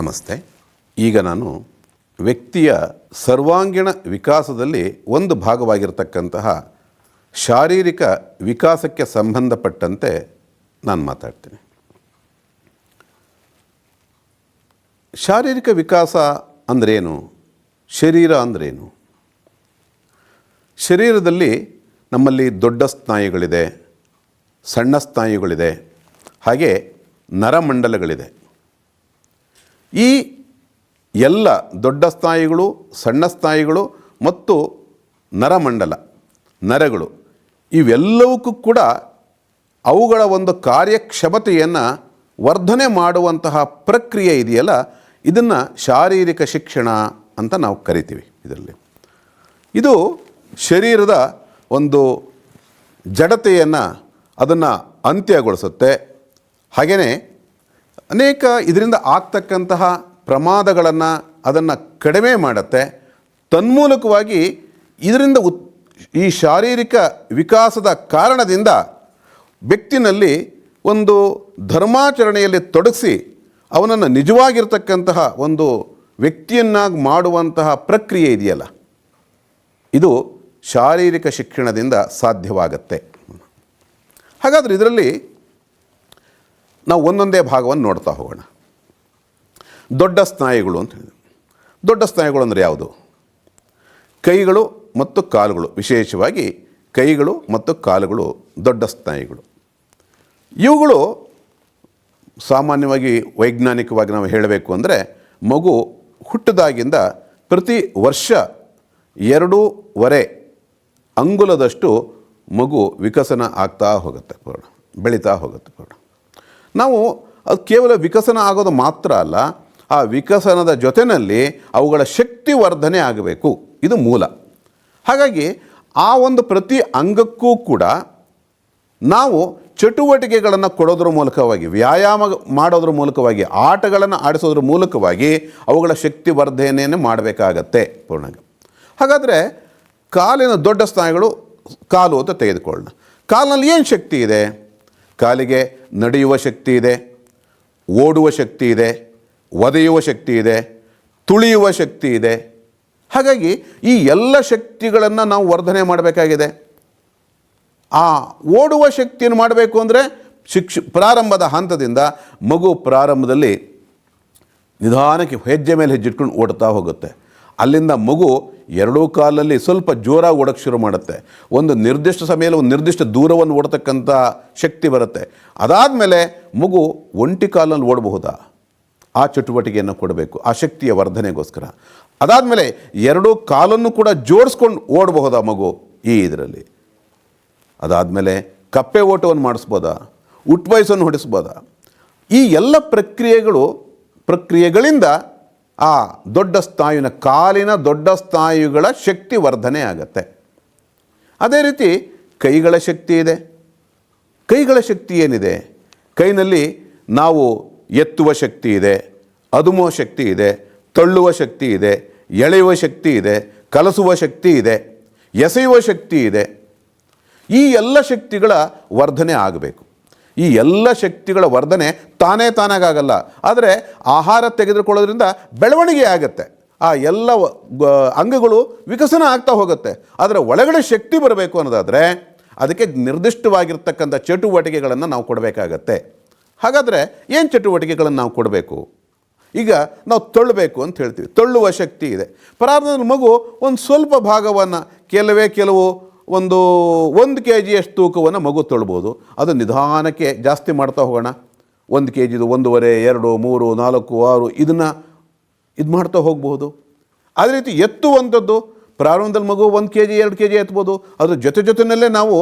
ನಮಸ್ತೆ. ಈಗ ನಾನು ವ್ಯಕ್ತಿಯ ಸರ್ವಾಂಗೀಣ ವಿಕಾಸದಲ್ಲಿ ಒಂದು ಭಾಗವಾಗಿರತಕ್ಕಂತಹ ಶಾರೀರಿಕ ವಿಕಾಸಕ್ಕೆ ಸಂಬಂಧಪಟ್ಟಂತೆ ನಾನು ಮಾತಾಡ್ತೀನಿ. ಶಾರೀರಿಕ ವಿಕಾಸ ಅಂದ್ರೇನು? ಶರೀರ ಅಂದ್ರೇನು? ಶರೀರದಲ್ಲಿ ನಮ್ಮಲ್ಲಿ ದೊಡ್ಡ ಸ್ನಾಯುಗಳಿದೆ, ಸಣ್ಣ ಸ್ನಾಯುಗಳಿದೆ, ಹಾಗೆ ನರಮಂಡಲಗಳಿದೆ. ಈ ಎಲ್ಲ ದೊಡ್ಡ ಸ್ಥಾಯಿಗಳು, ಸಣ್ಣ ಸ್ಥಾಯಿಗಳು ಮತ್ತು ನರಮಂಡಲ, ನರಗಳು, ಇವೆಲ್ಲವಕ್ಕೂ ಕೂಡ ಅವುಗಳ ಒಂದು ಕಾರ್ಯಕ್ಷಮತೆಯನ್ನು ವರ್ಧನೆ ಮಾಡುವಂತಹ ಪ್ರಕ್ರಿಯೆ ಇದೆಯಲ್ಲ? ಇದನ್ನು ಶಾರೀರಿಕ ಶಿಕ್ಷಣ ಅಂತ ನಾವು ಕರಿತೀವಿ ಇದರಲ್ಲಿ. ಇದು ಶರೀರದ ಒಂದು ಜಡತೆಯನ್ನು ಅದನ್ನು ಅಂತ್ಯಗೊಳಿಸುತ್ತೆ. ಹಾಗೆಯೇ ಅನೇಕ ಇದರಿಂದ ಆಗ್ತಕ್ಕಂತಹ ಪ್ರಮಾದಗಳನ್ನು ಅದನ್ನು ಕಡಿಮೆ ಮಾಡುತ್ತೆ. ತನ್ಮೂಲಕವಾಗಿ ಇದರಿಂದ ಉತ್, ಈ ಶಾರೀರಿಕ ವಿಕಾಸದ ಕಾರಣದಿಂದ ವ್ಯಕ್ತಿನಲ್ಲಿ ಒಂದು ಧರ್ಮಾಚರಣೆಯಲ್ಲಿ ತೊಡಗಿಸಿ ಅವನನ್ನು ನಿಜವಾಗಿರ್ತಕ್ಕಂತಹ ಒಂದು ವ್ಯಕ್ತಿಯನ್ನಾಗಿ ಮಾಡುವಂತಹ ಪ್ರಕ್ರಿಯೆ ಇದೆಯಲ್ಲ. ಇದು ಶಾರೀರಿಕ ಶಿಕ್ಷಣದಿಂದ ಸಾಧ್ಯವಾಗತ್ತೆ. ಹಾಗಾದರೆ ಇದರಲ್ಲಿ ನಾವು ಒಂದೊಂದೇ ಭಾಗವನ್ನು ನೋಡ್ತಾ ಹೋಗೋಣ. ದೊಡ್ಡ ಸ್ನಾಯುಗಳು ಅಂತ ಹೇಳಿದೆ ದೊಡ್ಡ ಸ್ನಾಯುಗಳು ಅಂದರೆ ಯಾವುದು? ಕೈಗಳು ಮತ್ತು ಕಾಲುಗಳು. ವಿಶೇಷವಾಗಿ ಕೈಗಳು ಮತ್ತು ಕಾಲುಗಳು ದೊಡ್ಡ ಸ್ನಾಯುಗಳು. ಇವುಗಳು ಸಾಮಾನ್ಯವಾಗಿ ವೈಜ್ಞಾನಿಕವಾಗಿ ನಾವು ಹೇಳಬೇಕು ಅಂದರೆ ಮಗು ಹುಟ್ಟಿದಾಗಿಂದ ಪ್ರತಿ ವರ್ಷ ಎರಡೂವರೆ ಅಂಗುಲದಷ್ಟು ಮಗು ವಿಕಸನ ಆಗ್ತಾ ಹೋಗುತ್ತೆ ಪೂರ್ಣ, ಬೆಳೀತಾ ಹೋಗುತ್ತೆ ಪೂರ್ಣ. ನಾವು ಅದು ಕೇವಲ ವಿಕಸನ ಆಗೋದು ಮಾತ್ರ ಅಲ್ಲ, ಆ ವಿಕಸನದ ಜೊತೆಯಲ್ಲಿ ಅವುಗಳ ಶಕ್ತಿ ವರ್ಧನೆ ಆಗಬೇಕು. ಇದು ಮೂಲ. ಹಾಗಾಗಿ ಆ ಒಂದು ಪ್ರತಿ ಅಂಗಕ್ಕೂ ಕೂಡ ನಾವು ಚಟುವಟಿಕೆಗಳನ್ನು ಕೊಡೋದ್ರ ಮೂಲಕವಾಗಿ, ವ್ಯಾಯಾಮ ಮಾಡೋದ್ರ ಮೂಲಕವಾಗಿ, ಆಟಗಳನ್ನು ಆಡಿಸೋದ್ರ ಮೂಲಕವಾಗಿ ಅವುಗಳ ಶಕ್ತಿ ವರ್ಧನೆಯನ್ನು ಮಾಡಬೇಕಾಗತ್ತೆ ಪೂರ್ಣಂಗ. ಹಾಗಾದರೆ ಕಾಲಿನ ದೊಡ್ಡ ಸ್ನಾಯುಗಳು ಕಾಲು ಅಂತ ತೆಗೆದುಕೊಳ್ಳೋಣ. ಕಾಲಿನಲ್ಲಿ ಏನು ಶಕ್ತಿ ಇದೆ? ಕಾಲಿಗೆ ನಡೆಯುವ ಶಕ್ತಿ ಇದೆ, ಓಡುವ ಶಕ್ತಿ ಇದೆ, ಒದೆಯುವ ಶಕ್ತಿ ಇದೆ, ತುಳಿಯುವ ಶಕ್ತಿ ಇದೆ. ಹಾಗಾಗಿ ಈ ಎಲ್ಲ ಶಕ್ತಿಗಳನ್ನು ನಾವು ವರ್ಧನೆ ಮಾಡಬೇಕಾಗಿದೆ. ಆ ಓಡುವ ಶಕ್ತಿಯನ್ನು ಮಾಡಬೇಕು ಅಂದರೆ ಶಿಕ್ಷ, ಪ್ರಾರಂಭದ ಹಂತದಿಂದ ಮಗು ಪ್ರಾರಂಭದಲ್ಲಿ ನಿಧಾನಕ್ಕೆ ಹೆಜ್ಜೆ ಮೇಲೆ ಹೆಜ್ಜೆ ಇಟ್ಕೊಂಡು ಓಡ್ತಾ ಹೋಗುತ್ತೆ. ಅಲ್ಲಿಂದ ಮಗು ಎರಡೂ ಕಾಲಲ್ಲಿ ಸ್ವಲ್ಪ ಜೋರಾಗಿ ಓಡೋಕ್ಕೆ ಶುರು ಮಾಡುತ್ತೆ. ಒಂದು ನಿರ್ದಿಷ್ಟ ಸಮಯದಲ್ಲಿ ಒಂದು ನಿರ್ದಿಷ್ಟ ದೂರವನ್ನು ಓಡತಕ್ಕಂಥ ಶಕ್ತಿ ಬರುತ್ತೆ. ಅದಾದಮೇಲೆ ಮಗು ಒಂಟಿ ಕಾಲಲ್ಲಿ ಓಡಬಹುದಾ? ಆ ಚಟುವಟಿಕೆಯನ್ನು ಕೊಡಬೇಕು. ಆ ಶಕ್ತಿಯ ವರ್ಧನೆಗೋಸ್ಕರ. ಅದಾದಮೇಲೆ ಎರಡೂ ಕಾಲನ್ನು ಕೂಡ ಜೋಡಿಸ್ಕೊಂಡು ಓಡಬಹುದಾ ಮಗು ಈ ಇದರಲ್ಲಿ? ಅದಾದಮೇಲೆ ಕಪ್ಪೆ ಓಟವನ್ನು ಮಾಡಿಸ್ಬೋದಾ? ಉಟ್ವಯಸ್ಸನ್ನು ಹೊಡಿಸ್ಬೋದಾ? ಈ ಎಲ್ಲ ಪ್ರಕ್ರಿಯೆಗಳು ಪ್ರಕ್ರಿಯೆಗಳಿಂದ ಆ ದೊಡ್ಡ ಸ್ನಾಯುವಿನ ಕಾಲಿನ ದೊಡ್ಡ ಸ್ನಾಯುಗಳ ಶಕ್ತಿ ವರ್ಧನೆ ಆಗತ್ತೆ. ಅದೇ ರೀತಿ ಕೈಗಳ ಶಕ್ತಿ ಇದೆ. ಕೈಗಳ ಶಕ್ತಿ ಏನಿದೆ? ಕೈನಲ್ಲಿ ನಾವು ಎತ್ತುವ ಶಕ್ತಿ ಇದೆ, ಅದುಮುವ ಶಕ್ತಿ ಇದೆ, ತಳ್ಳುವ ಶಕ್ತಿ ಇದೆ, ಎಳೆಯುವ ಶಕ್ತಿ ಇದೆ, ಕಲಸುವ ಶಕ್ತಿ ಇದೆ, ಎಸೆಯುವ ಶಕ್ತಿ ಇದೆ. ಈ ಎಲ್ಲ ಶಕ್ತಿಗಳ ವರ್ಧನೆ ಆಗಬೇಕು. ಈ ಎಲ್ಲ ಶಕ್ತಿಗಳ ವರ್ಧನೆ ತಾನೇ ತಾನಾಗಲ್ಲ. ಆದರೆ ಆಹಾರ ತೆಗೆದುಕೊಳ್ಳೋದ್ರಿಂದ ಬೆಳವಣಿಗೆ ಆಗುತ್ತೆ. ಆ ಎಲ್ಲ ಅಂಗಗಳು ವಿಕಸನ ಆಗ್ತಾ ಹೋಗುತ್ತೆ. ಆದರೆ ಒಳಗಡೆ ಶಕ್ತಿ ಬರಬೇಕು ಅನ್ನೋದಾದರೆ ಅದಕ್ಕೆ ನಿರ್ದಿಷ್ಟವಾಗಿರ್ತಕ್ಕಂಥ ಚಟುವಟಿಕೆಗಳನ್ನು ನಾವು ಕೊಡಬೇಕಾಗತ್ತೆ. ಹಾಗಾದರೆ ಏನು ಚಟುವಟಿಕೆಗಳನ್ನು ನಾವು ಕೊಡಬೇಕು? ಈಗ ನಾವು ತೊಳ್ಳಬೇಕು ಅಂತ ಹೇಳ್ತೀವಿ. ತೊಳ್ಳುವ ಶಕ್ತಿ ಇದೆ. ಪ್ರಾರಂಭದ ಮಗು ಒಂದು ಸ್ವಲ್ಪ ಭಾಗವನ್ನು ಕೆಲವೇ ಕೆಲವು ಒಂದು ಒಂದು ಕೆ ಜಿಯಷ್ಟು ತೂಕವನ್ನು ಮಗು ತೊಳ್ಬೋದು. ಅದು ನಿಧಾನಕ್ಕೆ ಜಾಸ್ತಿ ಮಾಡ್ತಾ ಹೋಗೋಣ. ಒಂದು ಕೆ ಜಿದು ಒಂದೂವರೆ, ಎರಡು, ಮೂರು, ನಾಲ್ಕು, ಆರು ಇದನ್ನು ಇದು ಮಾಡ್ತಾ ಹೋಗ್ಬೋದು. ಅದೇ ರೀತಿ ಎತ್ತುವಂಥದ್ದು, ಪ್ರಾರಂಭದಲ್ಲಿ ಮಗು ಒಂದು ಕೆ ಜಿ ಎರಡು ಕೆ ಜಿ ಎತ್ಬೋದು. ಅದ್ರ ಜೊತೆ ಜೊತೆಯಲ್ಲೇ ನಾವು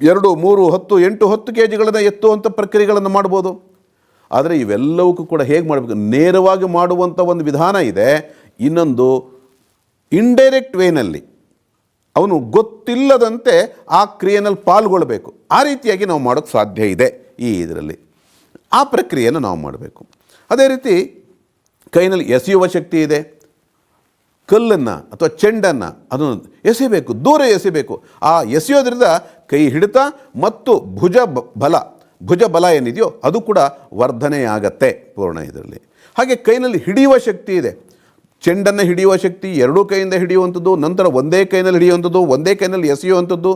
ಎರಡು, ಮೂರು, ಹತ್ತು, ಎಂಟು, ಹತ್ತು ಕೆ ಜಿಗಳನ್ನು ಎತ್ತುವಂಥ ಪ್ರಕ್ರಿಯೆಗಳನ್ನು ಮಾಡ್ಬೋದು. ಆದರೆ ಇವೆಲ್ಲವಕ್ಕೂ ಕೂಡ ಹೇಗೆ ಮಾಡಬೇಕು? ನೇರವಾಗಿ ಮಾಡುವಂಥ ಒಂದು ವಿಧಾನ ಇದೆ. ಇನ್ನೊಂದು ಇಂಡೈರೆಕ್ಟ್ ವೇನಲ್ಲಿ ಅವನು ಗೊತ್ತಿಲ್ಲದಂತೆ ಆ ಕ್ರಿಯೆನಲ್ಲಿ ಪಾಲ್ಗೊಳ್ಬೇಕು ಆ ರೀತಿಯಾಗಿ ನಾವು ಮಾಡೋಕ್ಕೆ ಸಾಧ್ಯ ಇದೆ ಈ ಇದರಲ್ಲಿ. ಆ ಪ್ರಕ್ರಿಯೆಯನ್ನು ನಾವು ಮಾಡಬೇಕು. ಅದೇ ರೀತಿ ಕೈನಲ್ಲಿ ಎಸೆಯುವ ಶಕ್ತಿ ಇದೆ. ಕಲ್ಲನ್ನು ಅಥವಾ ಚೆಂಡನ್ನು ಅದನ್ನು ಎಸೆಯಬೇಕು ದೂರ ಎಸೆಯಬೇಕು ಆ ಎಸೆಯೋದ್ರಿಂದ ಕೈ ಹಿಡಿತ ಮತ್ತು ಭುಜ ಬಲ ಭುಜ ಬಲ ಏನಿದೆಯೋ ಅದು ಕೂಡ ವರ್ಧನೆಯಾಗತ್ತೆ ಪೂರ್ಣ ಇದರಲ್ಲಿ. ಹಾಗೆ ಕೈನಲ್ಲಿ ಹಿಡಿಯುವ ಶಕ್ತಿ ಇದೆ. ಚೆಂಡನ್ನು ಹಿಡಿಯುವ ಶಕ್ತಿ ಎರಡೂ ಕೈಯಿಂದ ಹಿಡಿಯುವಂಥದ್ದು, ನಂತರ ಒಂದೇ ಕೈನಲ್ಲಿ ಹಿಡಿಯುವಂಥದ್ದು, ಒಂದೇ ಕೈನಲ್ಲಿ ಎಸೆಯುವಂಥದ್ದು,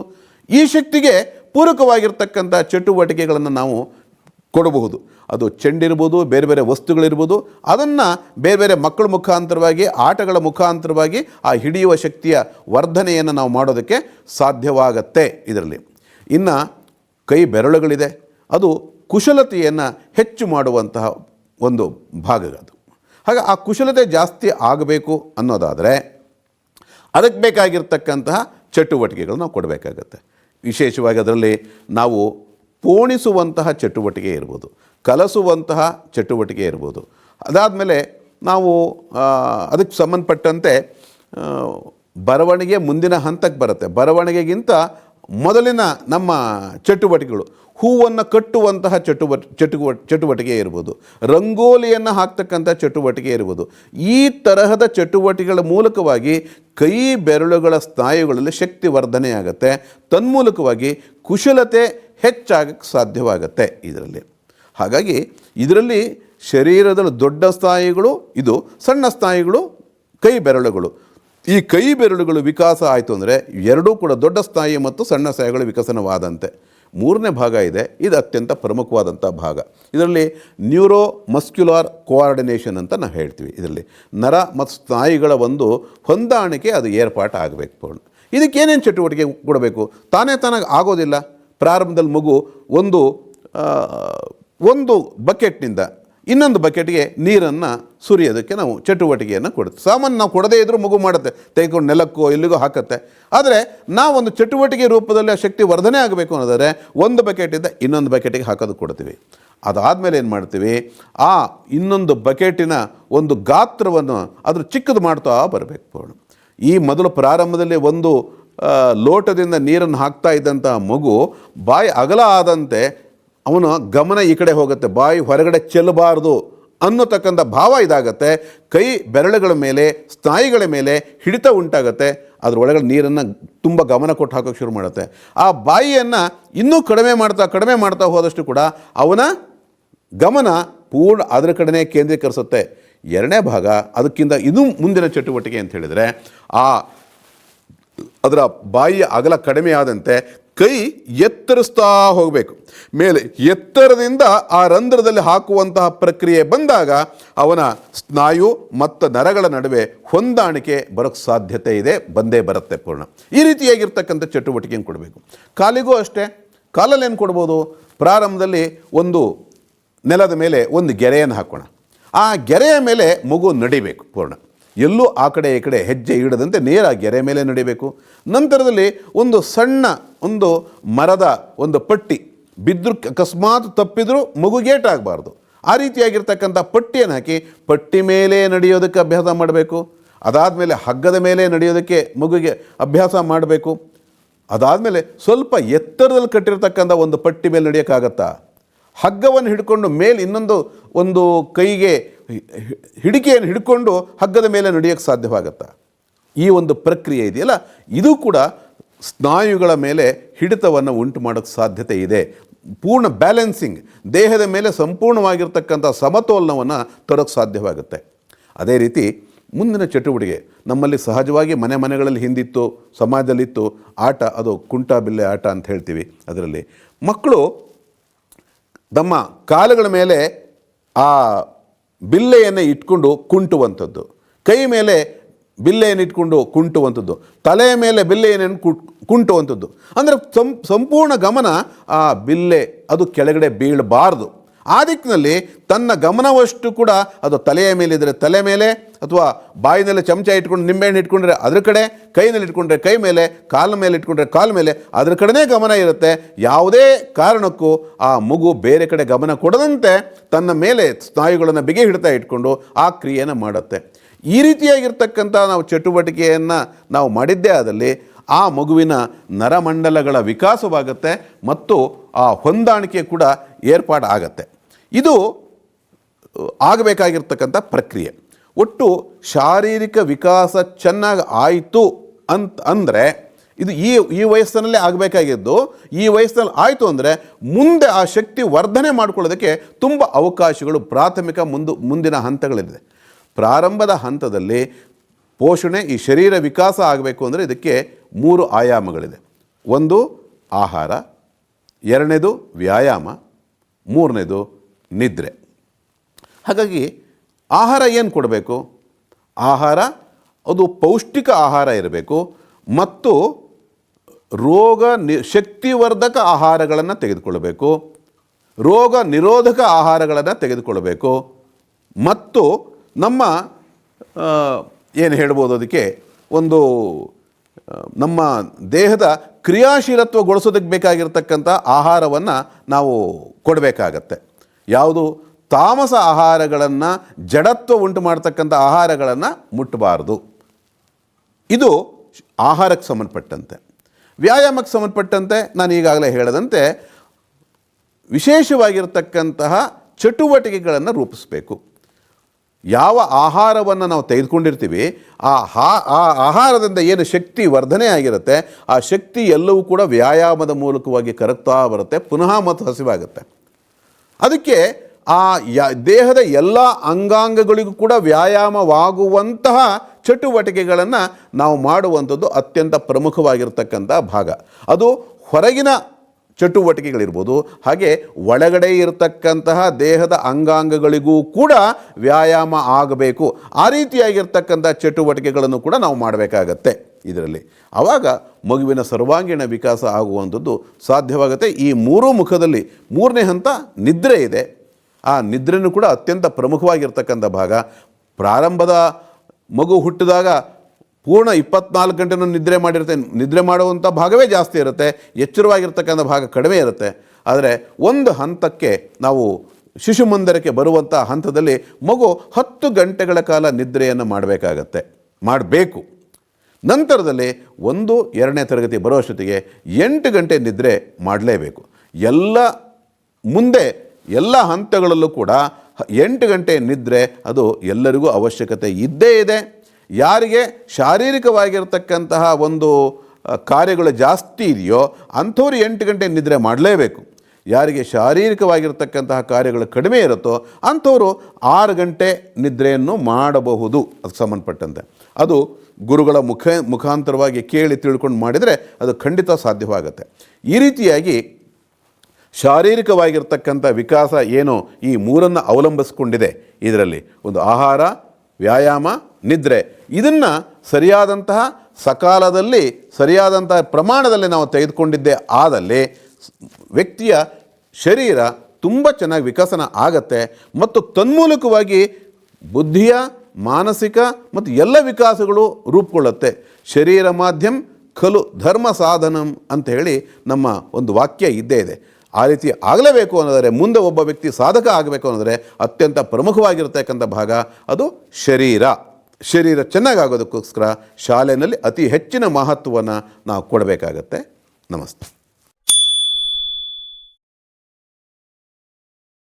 ಈ ಶಕ್ತಿಗೆ ಪೂರಕವಾಗಿರ್ತಕ್ಕಂಥ ಚಟುವಟಿಕೆಗಳನ್ನು ನಾವು ಕೊಡಬಹುದು. ಅದು ಚೆಂಡಿರ್ಬೋದು, ಬೇರೆ ಬೇರೆ ವಸ್ತುಗಳಿರ್ಬೋದು, ಅದನ್ನು ಬೇರೆ ಬೇರೆ ಮಕ್ಕಳ ಮುಖಾಂತರವಾಗಿ, ಆಟಗಳ ಮುಖಾಂತರವಾಗಿ ಆ ಹಿಡಿಯುವ ಶಕ್ತಿಯ ವರ್ಧನೆಯನ್ನು ನಾವು ಮಾಡೋದಕ್ಕೆ ಸಾಧ್ಯವಾಗತ್ತೆ ಇದರಲ್ಲಿ. ಇನ್ನು ಕೈ ಬೆರಳುಗಳಿದೆ. ಅದು ಕುಶಲತೆಯನ್ನು ಹೆಚ್ಚು ಮಾಡುವಂತಹ ಒಂದು ಭಾಗ ಅದು. ಹಾಗೆ ಆ ಕುಶಲತೆ ಜಾಸ್ತಿ ಆಗಬೇಕು ಅನ್ನೋದಾದರೆ ಅದಕ್ಕೆ ಬೇಕಾಗಿರ್ತಕ್ಕಂತಹ ಚಟುವಟಿಕೆಗಳು ನಾವು ಕೊಡಬೇಕಾಗತ್ತೆ. ವಿಶೇಷವಾಗಿ ಅದರಲ್ಲಿ ನಾವು ಪೋಣಿಸುವಂತಹ ಚಟುವಟಿಕೆ ಇರ್ಬೋದು, ಕಲಸುವಂತಹ ಚಟುವಟಿಕೆ ಇರ್ಬೋದು. ಅದಾದಮೇಲೆ ನಾವು ಅದಕ್ಕೆ ಸಂಬಂಧಪಟ್ಟಂತೆ ಬರವಣಿಗೆ ಮುಂದಿನ ಹಂತಕ್ಕೆ ಬರುತ್ತೆ. ಬರವಣಿಗೆಗಿಂತ ಮೊದಲಿನ ನಮ್ಮ ಚಟುವಟಿಕೆಗಳು ಹೂವನ್ನು ಕಟ್ಟುವಂತಹ ಚಟುವಟ ಚಟುವ, ಚಟುವಟಿಕೆ ಇರ್ಬೋದು. ರಂಗೋಲಿಯನ್ನು ಹಾಕ್ತಕ್ಕಂಥ ಚಟುವಟಿಕೆ ಇರ್ಬೋದು. ಈ ತರಹದ ಚಟುವಟಿಕೆಗಳ ಮೂಲಕವಾಗಿ ಕೈ ಬೆರಳುಗಳ ಸ್ನಾಯುಗಳಲ್ಲಿ ಶಕ್ತಿ ವರ್ಧನೆ ಆಗುತ್ತೆ. ತನ್ಮೂಲಕವಾಗಿ ಕುಶಲತೆ ಹೆಚ್ಚಾಗಕ್ಕೆ ಸಾಧ್ಯವಾಗುತ್ತೆ ಇದರಲ್ಲಿ. ಹಾಗಾಗಿ ಇದರಲ್ಲಿ ಶರೀರದ ದೊಡ್ಡ ಸ್ನಾಯುಗಳು, ಇದು ಸಣ್ಣ ಸ್ನಾಯುಗಳು, ಕೈ ಬೆರಳುಗಳು. ಈ ಕೈ ಬೆರಳುಗಳು ವಿಕಾಸ ಆಯಿತು ಅಂದರೆ ಎರಡೂ ಕೂಡ ದೊಡ್ಡ ಸ್ನಾಯು ಮತ್ತು ಸಣ್ಣ ಸ್ನಾಯುಗಳು ವಿಕಸನವಾದಂತೆ. ಮೂರನೇ ಭಾಗ ಇದೆ. ಇದು ಅತ್ಯಂತ ಪ್ರಮುಖವಾದಂಥ ಭಾಗ. ಇದರಲ್ಲಿ ನ್ಯೂರೋ ಮಸ್ಕ್ಯುಲಾರ್ ಕೋಆರ್ಡಿನೇಷನ್ ಅಂತ ನಾವು ಹೇಳ್ತೀವಿ. ಇದರಲ್ಲಿ ನರ ಮತ್ತು ಸ್ನಾಯುಗಳ ಒಂದು ಹೊಂದಾಣಿಕೆ ಅದು ಏರ್ಪಾಟು ಆಗಬೇಕು ಪೂರ್ಣ. ಇದಕ್ಕೇನೇನು ಚಟುವಟಿಕೆ ಕೊಡಬೇಕು? ತಾನೇ ತಾನಾಗಿ ಆಗೋದಿಲ್ಲ. ಪ್ರಾರಂಭದಲ್ಲಿ ಮಗು ಒಂದು ಒಂದು ಬಕೆಟ್ನಿಂದ ಇನ್ನೊಂದು ಬಕೆಟ್ಗೆ ನೀರನ್ನು ಸುರಿಯೋದಕ್ಕೆ ನಾವು ಚಟುವಟಿಕೆಯನ್ನು ಕೊಡುತ್ತೆ. ಸಾಮಾನ್ಯ ನಾವು ಕೊಡದೇ ಇದ್ದರೂ ಮಗು ಮಾಡುತ್ತೆ. ತೆಗೆದುಕೊಂಡು ನೆಲಕ್ಕೋ ಎಲ್ಲಿಗೋ ಹಾಕುತ್ತೆ. ಆದರೆ ನಾವೊಂದು ಚಟುವಟಿಕೆ ರೂಪದಲ್ಲಿ ಆ ಶಕ್ತಿ ವರ್ಧನೆ ಆಗಬೇಕು ಅನ್ನೋದಾದರೆ ಒಂದು ಬಕೆಟಿಂದ ಇನ್ನೊಂದು ಬಕೆಟಿಗೆ ಹಾಕೋದು ಕೊಡ್ತೀವಿ. ಅದಾದಮೇಲೆ ಏನು ಮಾಡ್ತೀವಿ? ಆ ಇನ್ನೊಂದು ಬಕೆಟಿನ ಒಂದು ಗಾತ್ರವನ್ನು ಅದ್ರ ಚಿಕ್ಕದು ಮಾಡ್ತಾ ಬರಬೇಕು ಅವಳು ಈ ಮೊದಲು ಪ್ರಾರಂಭದಲ್ಲಿ ಒಂದು ಲೋಟದಿಂದ ನೀರನ್ನು ಹಾಕ್ತಾ ಇದ್ದಂಥ ಮಗು ಬಾಯಿ ಅಗಲ ಆದಂತೆ ಅವನ ಗಮನ ಈ ಕಡೆ ಹೋಗುತ್ತೆ. ಬಾಯಿ ಹೊರಗಡೆ ಚೆಲ್ಲಬಾರ್ದು ಅನ್ನತಕ್ಕಂಥ ಭಾವ ಇದಾಗತ್ತೆ. ಕೈ ಬೆರಳುಗಳ ಮೇಲೆ, ಸ್ನಾಯಿಗಳ ಮೇಲೆ ಹಿಡಿತ ಉಂಟಾಗತ್ತೆ. ಅದರೊಳಗಡೆ ನೀರನ್ನು ತುಂಬ ಗಮನ ಕೊಟ್ಟು ಹಾಕೋಕ್ಕೆ ಶುರು ಮಾಡುತ್ತೆ. ಆ ಬಾಯಿಯನ್ನು ಇನ್ನೂ ಕಡಿಮೆ ಮಾಡ್ತಾ ಕಡಿಮೆ ಮಾಡ್ತಾ ಹೋದಷ್ಟು ಕೂಡ ಅವನ ಗಮನ ಪೂರ್ಣ ಅದರ ಕಡೆನೇ ಕೇಂದ್ರೀಕರಿಸುತ್ತೆ. ಎರಡನೇ ಭಾಗ ಅದಕ್ಕಿಂತ ಇನ್ನೂ ಮುಂದಿನ ಚಟುವಟಿಕೆ ಅಂತ ಹೇಳಿದರೆ, ಆ ಅದರ ಬಾಯಿಯ ಅಗಲ ಕಡಿಮೆ ಆದಂತೆ ಕೈ ಎತ್ತರಿಸ್ತಾ ಹೋಗಬೇಕು. ಮೇಲೆ ಎತ್ತರದಿಂದ ಆ ರಂಧ್ರದಲ್ಲಿ ಹಾಕುವಂತಹ ಪ್ರಕ್ರಿಯೆ ಬಂದಾಗ ಅವನ ಸ್ನಾಯು ಮತ್ತು ನರಗಳ ನಡುವೆ ಹೊಂದಾಣಿಕೆ ಬರೋಕ್ಕೆ ಸಾಧ್ಯತೆ ಇದೆ, ಬಂದೇ ಬರುತ್ತೆ ಪೂರ್ಣ. ಈ ರೀತಿಯಾಗಿರ್ತಕ್ಕಂಥ ಚಟುವಟಿಕೆಯನ್ನು ಕೊಡಬೇಕು. ಕಾಲಿಗೂ ಅಷ್ಟೇ, ಕಾಲಲ್ಲಿ ಏನು ಕೊಡ್ಬೋದು? ಪ್ರಾರಂಭದಲ್ಲಿ ಒಂದು ನೆಲದ ಮೇಲೆ ಒಂದು ಗೆರೆಯನ್ನು ಹಾಕೋಣ. ಆ ಗೆರೆಯ ಮೇಲೆ ಮಗು ನಡಿಬೇಕು ಪೂರ್ಣ. ಎಲ್ಲೂ ಆ ಕಡೆ ಈ ಕಡೆ ಹೆಜ್ಜೆ ಇಡದಂತೆ ನೇರ ಗೆರೆ ಮೇಲೆ ನಡಿಬೇಕು ನಂತರದಲ್ಲಿ ಒಂದು ಸಣ್ಣ ಒಂದು ಮರದ ಒಂದು ಪಟ್ಟಿ ಬಿದ್ದರೂ ಅಕಸ್ಮಾತ್ ತಪ್ಪಿದರೂ ಮಗು ಗೇಟ್ ಆಗಬಾರ್ದು ಆ ರೀತಿಯಾಗಿರ್ತಕ್ಕಂಥ ಪಟ್ಟಿಯನ್ನು ಹಾಕಿ ಪಟ್ಟಿ ಮೇಲೆ ನಡೆಯೋದಕ್ಕೆ ಅಭ್ಯಾಸ ಮಾಡಬೇಕು. ಅದಾದಮೇಲೆ ಹಗ್ಗದ ಮೇಲೆ ನಡೆಯೋದಕ್ಕೆ ಮಗುಗೆ ಅಭ್ಯಾಸ ಮಾಡಬೇಕು. ಅದಾದಮೇಲೆ ಸ್ವಲ್ಪ ಎತ್ತರದಲ್ಲಿ ಕಟ್ಟಿರ್ತಕ್ಕಂಥ ಒಂದು ಪಟ್ಟಿ ಮೇಲೆ ನಡೆಯೋಕ್ಕಾಗತ್ತಾ? ಹಗ್ಗವನ್ನು ಹಿಡ್ಕೊಂಡು ಮೇಲೆ ಇನ್ನೊಂದು ಒಂದು ಕೈಗೆ ಹಿಡಿಕೆಯನ್ನು ಹಿಡ್ಕೊಂಡು ಹಗ್ಗದ ಮೇಲೆ ನಡೆಯೋಕ್ಕೆ ಸಾಧ್ಯವಾಗುತ್ತಾ? ಈ ಒಂದು ಪ್ರಕ್ರಿಯೆ ಇದೆಯಲ್ಲ? ಇದು ಕೂಡ ಸ್ನಾಯುಗಳ ಮೇಲೆ ಹಿಡಿತವನ್ನು ಉಂಟು ಮಾಡೋಕ್ಕೆ ಸಾಧ್ಯತೆ ಇದೆ. ಪೂರ್ಣ ಬ್ಯಾಲೆನ್ಸಿಂಗ್, ದೇಹದ ಮೇಲೆ ಸಂಪೂರ್ಣವಾಗಿರ್ತಕ್ಕಂಥ ಸಮತೋಲನವನ್ನು ತರೋಕ್ಕೆ ಸಾಧ್ಯವಾಗುತ್ತೆ. ಅದೇ ರೀತಿ ಮುಂದಿನ ಚಟುವಟಿಕೆ, ನಮ್ಮಲ್ಲಿ ಸಹಜವಾಗಿ ಮನೆ ಮನೆಗಳಲ್ಲಿ ಹಿಂದಿತ್ತು, ಸಮಾಜದಲ್ಲಿತ್ತು, ಆಟ, ಅದು ಕುಂಟಾಬಿಲ್ಲೆ ಆಟ ಅಂತ ಹೇಳ್ತೀವಿ ಅದರಲ್ಲಿ. ಮಕ್ಕಳು ತಮ್ಮ ಕಾಲುಗಳ ಮೇಲೆ ಆ ಬಿಲ್ಲೆಯನ್ನು ಇಟ್ಕೊಂಡು ಕುಂಟುವಂಥದ್ದು. ಕೈ ಮೇಲೆ ಬಿಲ್ಲೆಯನ್ನು ಇಟ್ಕೊಂಡು ಕುಂಟುವಂಥದ್ದು. ತಲೆಯ ಮೇಲೆ ಬಿಲ್ಲೆಯನ್ನು ಕುಂಟುವಂಥದ್ದು. ಅಂದರೆ ಸಂಪೂರ್ಣ ಗಮನ ಆ ಬಿಲ್ಲೆ ಅದು ಕೆಳಗಡೆ ಬೀಳಬಾರ್ದು. ಆ ದಿಕ್ಕಿನಲ್ಲಿ ತನ್ನ ಗಮನವಷ್ಟು ಕೂಡ ಅದು ತಲೆಯ ಮೇಲಿದ್ದರೆ ತಲೆ ಮೇಲೆ ಅಥವಾ ಬಾಯಿನಲ್ಲಿ ಚಮಚ ಇಟ್ಕೊಂಡು ನಿಂಬೆಹಣ್ಣು ಇಟ್ಕೊಂಡ್ರೆ ಅದ್ರ ಕಡೆ, ಕೈನಲ್ಲಿ ಇಟ್ಕೊಂಡ್ರೆ ಕೈ ಮೇಲೆ, ಕಾಲ ಮೇಲೆ ಇಟ್ಕೊಂಡ್ರೆ ಕಾಲ ಮೇಲೆ, ಅದ್ರ ಕಡೆನೇ ಗಮನ ಇರುತ್ತೆ. ಯಾವುದೇ ಕಾರಣಕ್ಕೂ ಆ ಮಗು ಬೇರೆ ಕಡೆ ಗಮನ ಕೊಡದಂತೆ ತನ್ನ ಮೇಲೆ ಸ್ನಾಯುಗಳನ್ನು ಬಿಗಿ ಹಿಡ್ತಾ ಇಟ್ಕೊಂಡು ಆ ಕ್ರಿಯೆಯನ್ನು ಮಾಡುತ್ತೆ. ಈ ರೀತಿಯಾಗಿರ್ತಕ್ಕಂಥ ನಾವು ಚಟುವಟಿಕೆಯನ್ನು ನಾವು ಮಾಡಿದ್ದೇ ಆದಲ್ಲಿ ಆ ಮಗುವಿನ ನರಮಂಡಲಗಳ ವಿಕಾಸವಾಗುತ್ತೆ ಮತ್ತು ಆ ಹೊಂದಾಣಿಕೆ ಕೂಡ ಏರ್ಪಾಡಾಗತ್ತೆ. ಇದು ಆಗಬೇಕಾಗಿರ್ತಕ್ಕಂಥ ಪ್ರಕ್ರಿಯೆ. ಒಟ್ಟು ಶಾರೀರಿಕ ವಿಕಾಸ ಚೆನ್ನಾಗಿ ಆಯಿತು ಅಂತ ಅಂದರೆ ಇದು ಈ ಈ ವಯಸ್ಸಿನಲ್ಲೇ ಆಗಬೇಕಾಗಿದ್ದು, ಈ ವಯಸ್ಸಿನಲ್ಲಿ ಆಯಿತು ಅಂದರೆ ಮುಂದೆ ಆ ಶಕ್ತಿ ವರ್ಧನೆ ಮಾಡ್ಕೊಳ್ಳೋದಕ್ಕೆ ತುಂಬ ಅವಕಾಶಗಳು ಪ್ರಾಥಮಿಕ ಮುಂದು, ಮುಂದಿನ ಹಂತಗಳಿದೆ. ಪ್ರಾರಂಭದ ಹಂತದಲ್ಲಿ ಪೋಷಣೆ, ಈ ಶರೀರ ವಿಕಾಸ ಆಗಬೇಕು ಅಂದರೆ ಇದಕ್ಕೆ ಮೂರು ಆಯಾಮಗಳಿದೆ. ಒಂದು, ಆಹಾರ, ಎರಡನೇದು ವ್ಯಾಯಾಮ, ಮೂರನೇದು ನಿದ್ರೆ. ಹಾಗಾಗಿ ಆಹಾರ ಏನು ಕೊಡಬೇಕು? ಆಹಾರ, ಅದು ಪೌಷ್ಟಿಕ ಆಹಾರ ಇರಬೇಕು ಮತ್ತು ರೋಗ ನಿ, ಶಕ್ತಿವರ್ಧಕ ಆಹಾರಗಳನ್ನು ತೆಗೆದುಕೊಳ್ಳಬೇಕು ರೋಗ ನಿರೋಧಕ ಆಹಾರಗಳನ್ನು ತೆಗೆದುಕೊಳ್ಳಬೇಕು ಮತ್ತು ನಮ್ಮ ಏನು ಹೇಳ್ಬೋದು ಅದಕ್ಕೆ? ಒಂದು ನಮ್ಮ ದೇಹದ ಕ್ರಿಯಾಶೀಲತ್ವಗೊಳಿಸೋದಕ್ಕೆ ಬೇಕಾಗಿರ್ತಕ್ಕಂಥ ಆಹಾರವನ್ನು ನಾವು ಕೊಡಬೇಕಾಗತ್ತೆ. ಯಾವುದು? ತಾಮಸ ಆಹಾರಗಳನ್ನು ಜಡತ್ವ ಉಂಟು ಮಾಡ್ತಕ್ಕಂಥ ಆಹಾರಗಳನ್ನು ಮುಟ್ಟಬಾರ್ದು ಇದು ಆಹಾರಕ್ಕೆ ಸಂಬಂಧಪಟ್ಟಂತೆ. ವ್ಯಾಯಾಮಕ್ಕೆ ಸಂಬಂಧಪಟ್ಟಂತೆ ನಾನು ಈಗಾಗಲೇ ಹೇಳದಂತೆ ವಿಶೇಷವಾಗಿರ್ತಕ್ಕಂತಹ ಚಟುವಟಿಕೆಗಳನ್ನು ರೂಪಿಸಬೇಕು. ಯಾವ ಆಹಾರವನ್ನು ನಾವು ತೆಗೆದುಕೊಂಡಿರ್ತೀವಿ, ಆ ಹಾ, ಆ ಆಹಾರದಿಂದ ಏನು ಶಕ್ತಿ ವರ್ಧನೆ ಆಗಿರುತ್ತೆ, ಆ ಶಕ್ತಿ ಎಲ್ಲವೂ ಕೂಡ ವ್ಯಾಯಾಮದ ಮೂಲಕವಾಗಿ ಕರಗ್ತಾ ಬರುತ್ತೆ, ಪುನಃ ಮತ್ತು ಹಸಿವಾಗುತ್ತೆ. ಅದಕ್ಕೆ ಆ ಯ, ದೇಹದ ಎಲ್ಲ ಅಂಗಾಂಗಗಳಿಗೂ ಕೂಡ ವ್ಯಾಯಾಮವಾಗುವಂತಹ ಚಟುವಟಿಕೆಗಳನ್ನು ನಾವು ಮಾಡುವಂಥದ್ದು ಅತ್ಯಂತ ಪ್ರಮುಖವಾಗಿರ್ತಕ್ಕಂಥ ಭಾಗ. ಅದು ಹೊರಗಿನ ಚಟುವಟಿಕೆಗಳಿರ್ಬೋದು, ಹಾಗೆ ಒಳಗಡೆ ಇರತಕ್ಕಂತಹ ದೇಹದ ಅಂಗಾಂಗಗಳಿಗೂ ಕೂಡ ವ್ಯಾಯಾಮ ಆಗಬೇಕು. ಆ ರೀತಿಯಾಗಿರ್ತಕ್ಕಂಥ ಚಟುವಟಿಕೆಗಳನ್ನು ಕೂಡ ನಾವು ಮಾಡಬೇಕಾಗತ್ತೆ ಇದರಲ್ಲಿ. ಆವಾಗ ಮಗುವಿನ ಸರ್ವಾಂಗೀಣ ವಿಕಾಸ ಆಗುವಂಥದ್ದು ಸಾಧ್ಯವಾಗುತ್ತೆ. ಈ ಮೂರೂ ಮುಖದಲ್ಲಿ ಮೂರನೇ ಹಂತ ನಿದ್ರೆ ಇದೆ. ಆ ನಿದ್ರೆನೂ ಕೂಡ ಅತ್ಯಂತ ಪ್ರಮುಖವಾಗಿರ್ತಕ್ಕಂಥ ಭಾಗ. ಪ್ರಾರಂಭದ ಮಗು ಹುಟ್ಟಿದಾಗ ಪೂರ್ಣ ಇಪ್ಪತ್ನಾಲ್ಕು ಗಂಟೆನೂ ನಿದ್ರೆ ಮಾಡಿರುತ್ತೆ. ನಿದ್ರೆ ಮಾಡುವಂಥ ಭಾಗವೇ ಜಾಸ್ತಿ ಇರುತ್ತೆ. ಎಚ್ಚರವಾಗಿರ್ತಕ್ಕಂಥ ಭಾಗ ಕಡಿಮೆ ಇರುತ್ತೆ. ಆದರೆ ಒಂದು ಹಂತಕ್ಕೆ ನಾವು ಶಿಶು ಮಂದಿರಕ್ಕೆ ಬರುವಂಥ ಹಂತದಲ್ಲಿ ಮಗು ಹತ್ತು ಗಂಟೆಗಳ ಕಾಲ ನಿದ್ರೆಯನ್ನು ಮಾಡಬೇಕಾಗತ್ತೆ. ಮಾಡಬೇಕು. ನಂತರದಲ್ಲಿ ಒಂದು, ಎರಡನೇ ತರಗತಿ ಬರೋಷ್ಟೊತ್ತಿಗೆ ಎಂಟು ಗಂಟೆ ನಿದ್ರೆ ಮಾಡಲೇಬೇಕು. ಎಲ್ಲ ಮುಂದೆ ಎಲ್ಲ ಹಂತಗಳಲ್ಲೂ ಕೂಡ ಎಂಟು ಗಂಟೆ ನಿದ್ರೆ ಅದು ಎಲ್ಲರಿಗೂ ಅವಶ್ಯಕತೆ ಇದ್ದೇ ಇದೆ. ಯಾರಿಗೆ ಶಾರೀರಿಕವಾಗಿರ್ತಕ್ಕಂತಹ ಒಂದು ಕಾರ್ಯಗಳು ಜಾಸ್ತಿ ಇದೆಯೋ ಅಂಥವ್ರು ಎಂಟು ಗಂಟೆ ನಿದ್ರೆ ಮಾಡಲೇಬೇಕು. ಯಾರಿಗೆ ಶಾರೀರಿಕವಾಗಿರ್ತಕ್ಕಂತಹ ಕಾರ್ಯಗಳು ಕಡಿಮೆ ಇರುತ್ತೋ ಅಂಥವರು ಆರು ಗಂಟೆ ನಿದ್ರೆಯನ್ನು ಮಾಡಬಹುದು. ಅದಕ್ಕೆ ಸಂಬಂಧಪಟ್ಟಂತೆ. ಅದು ಗುರುಗಳ ಮುಖ, ಮುಖಾಂತರವಾಗಿ ಕೇಳಿ ತಿಳ್ಕೊಂಡು ಮಾಡಿದರೆ ಅದು ಖಂಡಿತ ಸಾಧ್ಯವಾಗುತ್ತೆ. ಈ ರೀತಿಯಾಗಿ ಶಾರೀರಿಕವಾಗಿರ್ತಕ್ಕಂಥ ವಿಕಾಸ ಏನು ಈ ಮೂರನ್ನು ಅವಲಂಬಿಸ್ಕೊಂಡಿದೆ. ಇದರಲ್ಲಿ ಒಂದು ಆಹಾರ, ವ್ಯಾಯಾಮ, ನಿದ್ರೆ. ಇದನ್ನು ಸರಿಯಾದಂತಹ ಸಕಾಲದಲ್ಲಿ, ಸರಿಯಾದಂತಹ ಪ್ರಮಾಣದಲ್ಲಿ ನಾವು ತೆಗೆದುಕೊಂಡಿದ್ದೇ ಆದಲ್ಲಿ ವ್ಯಕ್ತಿಯ ಶರೀರ ತುಂಬ ಚೆನ್ನಾಗಿ ವಿಕಸನ ಆಗತ್ತೆ ಮತ್ತು ತನ್ಮೂಲಕವಾಗಿ ಬುದ್ಧಿಯ, ಮಾನಸಿಕ ಮತ್ತು ಎಲ್ಲ ವಿಕಾಸಗಳು ರೂಪುಗೊಳ್ಳುತ್ತೆ. ಶರೀರ ಮಾಧ್ಯಮ ಖಲು ಧರ್ಮ ಸಾಧನಂ ಅಂತ ಹೇಳಿ ನಮ್ಮ ಒಂದು ವಾಕ್ಯ ಇದ್ದೇ ಇದೆ. ಆ ರೀತಿ ಆಗಲೇಬೇಕು ಅನ್ನೋದರೆ ಮುಂದೆ ಒಬ್ಬ ವ್ಯಕ್ತಿ ಸಾಧಕ ಆಗಬೇಕು ಅನ್ನೋದರೆ ಅತ್ಯಂತ ಪ್ರಮುಖವಾಗಿರತಕ್ಕಂಥ ಭಾಗ ಅದು ಶರೀರ. ಶರೀರ ಚೆನ್ನಾಗಾಗೋದಕ್ಕೋಸ್ಕರ ಶಾಲೆಯಲ್ಲಿ ಅತಿ ಹೆಚ್ಚಿನ ಮಹತ್ವವನ್ನು ನಾವು ಕೊಡಬೇಕಾಗತ್ತೆ. ನಮಸ್ತೆ.